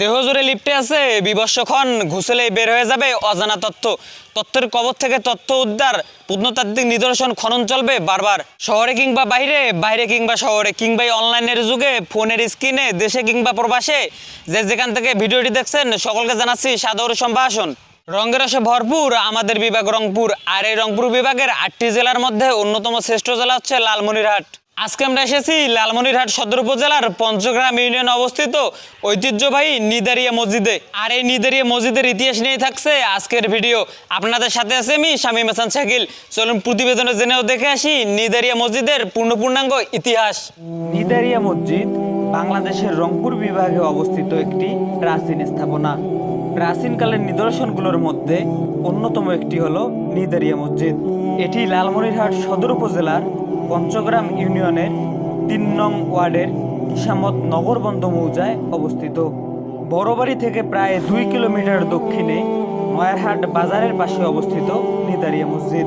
দেহ জুড়ে লিপটে আছে বিবর্ষক্ষণ ঘুষলেই বের হয়ে যাবে অজানা তথ্য তথ্যের কবর থেকে তথ্য উদ্ধার, প্রত্নতাত্ত্বিক নিদর্শন খনন চলবে বারবার। শহরে কিংবা বাইরে বাইরে কিংবা শহরে কিংবা অনলাইনের যুগে, ফোনের স্ক্রিনে, দেশে কিংবা প্রবাসে। যে যেখান থেকে ভিডিওটি দেখছেন, সকলকে জানাচ্ছি সাদর সম্ভাষণ। রঙের রসে ভরপুর, আমাদের বিভাগ রংপুর। আর এই রংপুর বিভাগের আটটি জেলার মধ্যে অন্যতম শ্রেষ্ঠ জেলা হচ্ছে লালমনিরহাট। আজকে আমরা এসেছি লালমনিরহাট সদর উপজেলার পঞ্চগ্রাম ইউনিয়ন অবস্থিত ঐতিহ্যবাহী নিদারিয়া মসজিদে। আর এই নিদারিয়া মসজিদের ইতিহাস নিয়ে থাকছে আজকের ভিডিও। আপনাদের সাথে আছে আমি শামীম হাসান শাকিল। চলুন প্রতিবেদনে জেনেও দেখে আসি নিদারিয়া মসজিদের পূর্ণ পূর্ণাঙ্গ ইতিহাস। নিদারিয়া মসজিদ বাংলাদেশের রংপুর বিভাগে অবস্থিত একটি প্রাচীন স্থাপনা। প্রাচীনকালের নিদর্শনগুলোর মধ্যে অন্যতম একটি হলো নিদারিয়া মসজিদ। এটি লালমনিরহাট সদর উপজেলার পঞ্চগ্রাম ইউনিয়নের তিন নং ওয়ার্ডের কিসামত নগরবন্ধ মৌজায় অবস্থিত। বড়বাড়ি থেকে প্রায় দুই কিলোমিটার দক্ষিণে নয়ারহাট বাজারের পাশে অবস্থিত নিদারিয়া মসজিদ।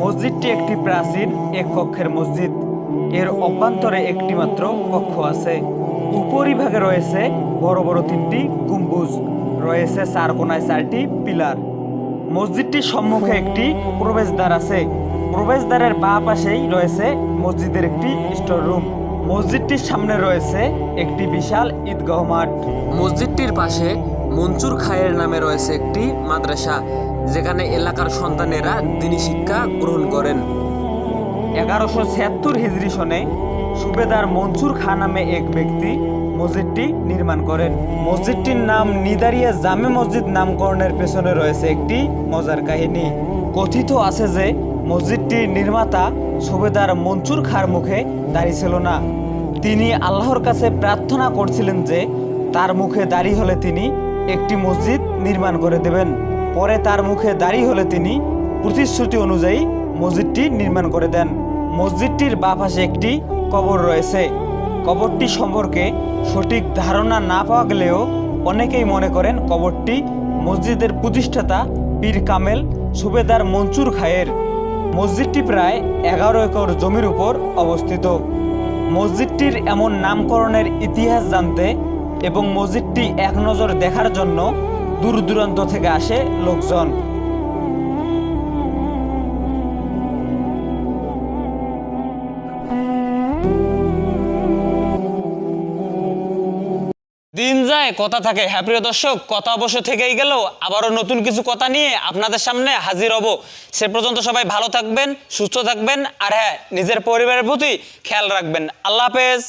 মসজিদটি একটি প্রাচীন এক কক্ষের মসজিদ। এর অভ্যন্তরে একটি মাত্র কক্ষ আছে। উপরিভাগে রয়েছে বড় বড় তিনটি গম্বুজ। রয়েছে চার কোনায় চারটি পিলার। মসজিদটির সম্মুখে একটি প্রবেশদ্বার আছে। প্রবেশদ্বারের বাঁ পাশেই রয়েছে মসজিদের একটি স্টোর রুম। মসজিদটির সামনে রয়েছে একটি বিশাল ঈদগাহ মাঠ। মসজিদটির পাশে মনসুর খায়ের নামে রয়েছে একটি মাদ্রাসা, যেখানে এলাকার সন্তানেরা দিনী শিক্ষা গ্রহণ করেন। এগারোশো ছিয়াত্তর হিজরি সনে সুবেদার মনসুর খা নামে এক ব্যক্তি মসজিদটি নির্মাণ করেন। মসজিদটির নাম নিদারিয়া জামে মসজিদ নামকরণের পেছনে রয়েছে একটি মজার কাহিনী। কথিত আছে যে, মসজিদটির নির্মাতা সুবেদার মনসুর খার মুখে দাঁড়িয়ে ছিল না। তিনি আল্লাহর কাছে প্রার্থনা করছিলেন যে, তার মুখে দাড়ি হলে তিনি একটি মসজিদ নির্মাণ করে দেবেন। পরে তার মুখে দাড়ি হলে তিনি প্রতিশ্রুতি অনুযায়ী মসজিদটি নির্মাণ করে দেন। মসজিদটির বাঁ পাশে একটি কবর রয়েছে। কবরটি সম্পর্কে সঠিক ধারণা না পাওয়া গেলেও অনেকেই মনে করেন কবরটি মসজিদের প্রতিষ্ঠাতা পীর কামেল সুবেদার মনসুর খায়ের। মসজিদটি প্রায় এগারো একর জমির উপর অবস্থিত। মসজিদটির এমন নামকরণের ইতিহাস জানতে এবং মসজিদটি এক নজর দেখার জন্য দূর দূরান্ত থেকে আসে লোকজন। দিন যায়, কথা থাকে। হ্যাঁ প্রিয় দর্শক, কথা অবশ্য থেকেই গেল। আবারও নতুন কিছু কথা নিয়ে আপনাদের সামনে হাজির হব। সে পর্যন্ত সবাই ভালো থাকবেন, সুস্থ থাকবেন, আর হ্যাঁ নিজের পরিবারের প্রতি খেয়াল রাখবেন। আল্লাহ হাফেজ।